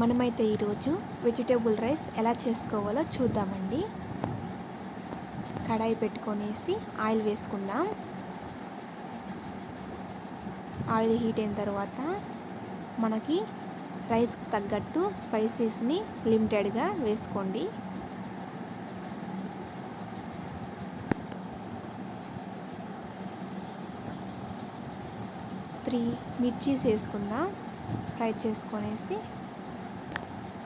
మనమైతే ఈరోజు vegetable rice ఎలా చేసుకోవాలో చూద్దామండి. కడాయి పెట్టుకొనేసి ఆయిల్ వేసుకుందాం. ఆయిల్ హీట్ అయిన తర్వాత మనకి రైస్కి తగ్గట్టు స్పైసీస్ని లిమిటెడ్గా వేసుకోండి. త్రీ మిర్చీస్ వేసుకుందాం. ఫ్రై చేసుకొనేసి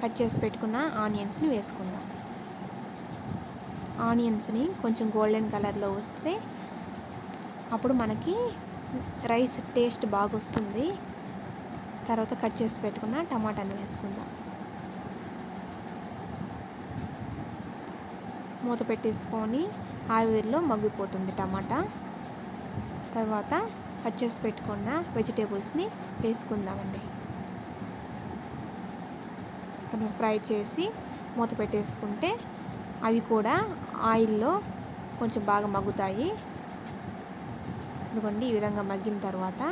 కట్ చేసి పెట్టుకున్న ఆనియన్స్ని వేసుకుందాం. ఆనియన్స్ని కొంచెం గోల్డెన్ కలర్లో వస్తే అప్పుడు మనకి రైస్ టేస్ట్ బాగా వస్తుంది తర్వాత కట్ చేసి పెట్టుకున్న టమాటాని వేసుకుందాం. మూత పెట్టేసుకొని ఆవిరిలో మగ్గిపోతుంది టమాటా. తర్వాత కట్ చేసి పెట్టుకున్న వెజిటేబుల్స్ని వేసుకుందామండి. కొంచెం ఫ్రై చేసి మూత పెట్టేసుకుంటే అవి కూడా ఆయిల్లో కొంచెం బాగా మగ్గుతాయి. ఇదిగోండి ఈ విధంగా మగ్గిన తర్వాత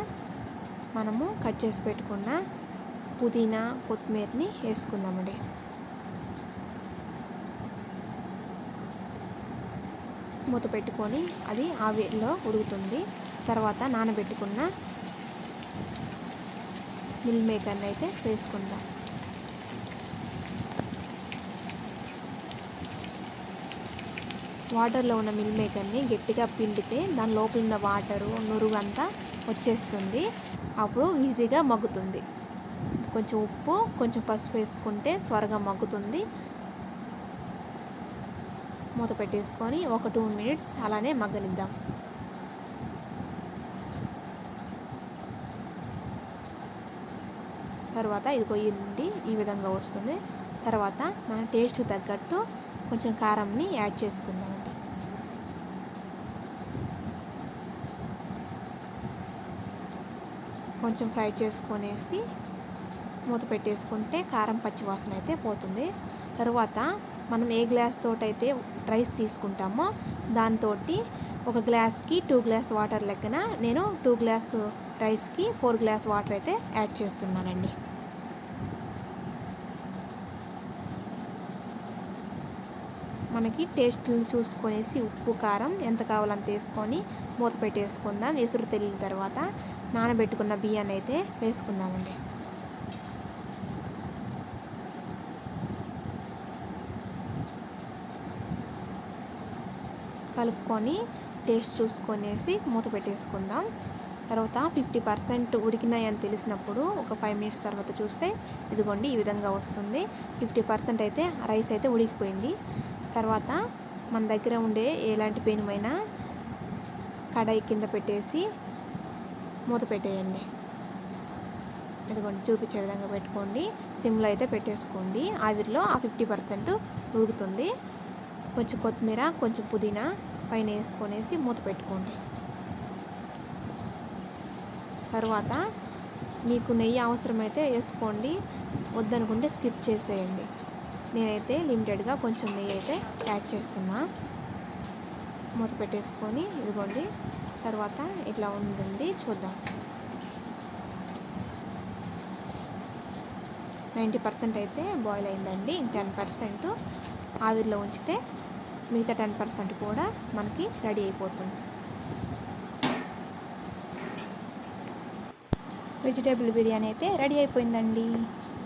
మనము కట్ చేసి పెట్టుకున్న పుదీనా కొత్తిమీరని వేసుకుందామండి. మూత పెట్టుకొని అది ఆవిరిలో ఉడుకుతుంది. తర్వాత నానబెట్టుకున్న మిల్ మేకర్ని అయితే వేసుకుందాం. వాటర్లో ఉన్న మిల్ మేకర్ని గట్టిగా పిండితే దాని లోపల ఉన్న వాటరు నురుగు అంతా వచ్చేస్తుంది. అప్పుడు ఈజీగా మగ్గుతుంది. కొంచెం ఉప్పు కొంచెం పసుపు వేసుకుంటే త్వరగా మగ్గుతుంది. మూత పెట్టేసుకొని ఒక టూ మినిట్స్ అలానే మగ్గనిద్దాం. తర్వాత ఇది కొయ్యింది ఈ విధంగా వస్తుంది. తర్వాత మన టేస్ట్కి తగ్గట్టు కొంచెం కారంని యాడ్ చేసుకుందామండి కొంచెం ఫ్రై చేసుకొనేసి మూత పెట్టేసుకుంటే కారం పచ్చి వాసన అయితే పోతుంది. తర్వాత మనం ఏ గ్లాస్ తోటైతే రైస్ తీసుకుంటామో దాంతో ఒక గ్లాస్కి టూ గ్లాస్ వాటర్ లెక్కన నేను టూ గ్లాస్ రైస్కి ఫోర్ గ్లాస్ వాటర్ అయితే యాడ్ చేస్తున్నానండి. మనకి టేస్ట్ చూసుకొనేసి ఉప్పు కారం ఎంత కావాలంత వేసుకొని మూత పెట్టేసుకుందాం. ఎసురు తెలియని తర్వాత నానబెట్టుకున్న బియ్యాన్ని అయితే వేసుకుందామండి. కలుపుకొని టేస్ట్ చూసుకొనేసి మూత పెట్టేసుకుందాం. తర్వాత ఫిఫ్టీ పర్సెంట్ ఉడికినాయి అని తెలిసినప్పుడు ఒక ఫైవ్ మినిట్స్ తర్వాత చూస్తే ఇదిగోండి ఈ విధంగా వస్తుంది. ఫిఫ్టీ పర్సెంట్ అయితే రైస్ అయితే ఉడికిపోయింది. తర్వాత మన దగ్గర ఉండే ఎలాంటి పెనుమైనా కడాయి కింద పెట్టేసి మూత పెట్టేయండి. ఇదిగోండి చూపించే విధంగా పెట్టుకోండి. సిమ్లో అయితే పెట్టేసుకోండి. ఆవిరిలో ఆ ఫిఫ్టీ పర్సెంట్ ఉడుకుతుంది. కొంచెం కొత్తిమీర కొంచెం పుదీనా పైన వేసుకొనేసి మూత పెట్టుకోండి. తర్వాత మీకు నెయ్యి అవసరమైతే వేసుకోండి. వద్దనుకుంటే స్కిప్ చేసేయండి. నేనైతే లిమిటెడ్గా కొంచెం నెయ్యి అయితే యాడ్ చేస్తున్నా. మూత పెట్టేసుకొని ఇదిగోండి. తర్వాత ఇట్లా ఉంటుంది చూద్దాం. నైంటీ పర్సెంట్ అయితే బాయిల్ అయిందండి. టెన్ పర్సెంట్ ఆవిరిలో ఉంచితే మిగతా టెన్ పర్సెంట్ కూడా మనకి రెడీ అయిపోతుంది. వెజిటేబుల్ బిర్యానీ అయితే రెడీ అయిపోయిందండి.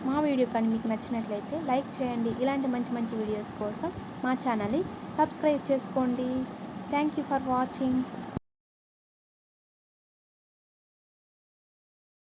మా వీడియో కానీ మీకు నచ్చినట్లయితే లైక్ చేయండి. ఇలాంటి మంచి మంచి వీడియోస్ కోసం మా ఛానల్ని సబ్స్క్రైబ్ చేసుకోండి. Thank you for watching